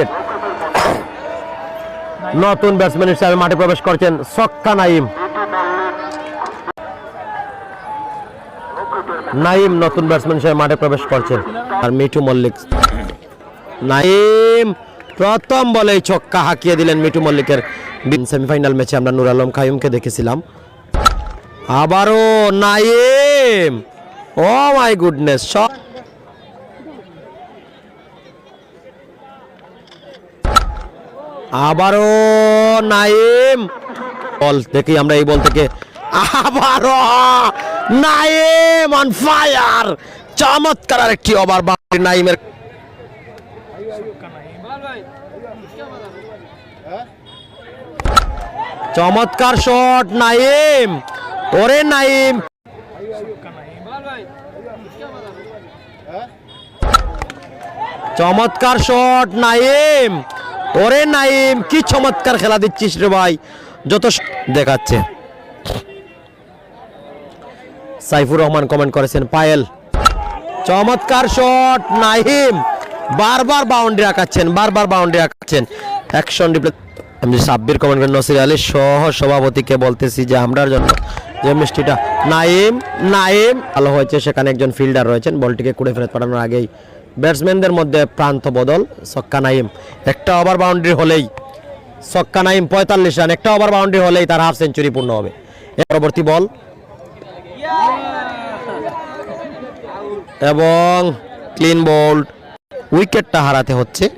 Wicket নতুন batsman হিসাবে মাঠে প্রবেশ করছেন সক্কা নাইম নাইম নতুন ব্যাটসম্যান হিসেবে মাঠে প্রবেশ করছেন। আর মিঠু মল্লিক। নাইম প্রথম বলেই ছক্কা হাঁকিয়ে দিলেন মিঠু মল্লিকের। সেমিফাইনাল ম্যাচে আমরা নুর আলম খায়ুমকে দেখেছিলাম। আবারও নাইম ও মাই গুডনেস সব আবারও নাইম। বল দেখি আমরা এই বল থেকে। আবারও নাইম অন ফায়ার চমৎকার আরেকটি ওভার বাউন্ডারি নাইমের। চমৎকার শট নাইম। ওরে নাইম। চমৎকার শট নাইম। ওরে নাইম, কি চমৎকার খেলা দিচ্ছিস রে ভাই। যত দেখাচ্ছে। সাইফুর রহমান কমেন্ট করেছেন, পায়েল। চমৎকার শট নাহিম বারবার বাউন্ডারি আঁকাচ্ছেন, বারবার বাউন্ডারি আঁকাচ্ছেন। অ্যাকশন রিপ্লে আমি সাব্বির কমেন্ট করেন, নসির আলী সহ সভাপতিকে বলতেছি যে আমরার জন্য যে মিষ্টিটা নাইম নাইম। ভালো হয়েছে, সেখানে একজন ফিল্ডার রয়েছেন, বলটিকে কুড়ে ফেরত পাঠানোর আগেই ব্যাটসম্যানদের মধ্যে প্রান্ত বদল সক্কা নাইম। একটা ওভার বাউন্ডারি হলেই সক্কা নাইম পঁয়তাল্লিশ রান, একটা ওভার বাউন্ডারি হলেই তার হাফ সেঞ্চুরি পূর্ণ হবে। পরবর্তী বল। এবং ক্লিন বোল্ড উইকেটটা হারাতে হচ্ছে।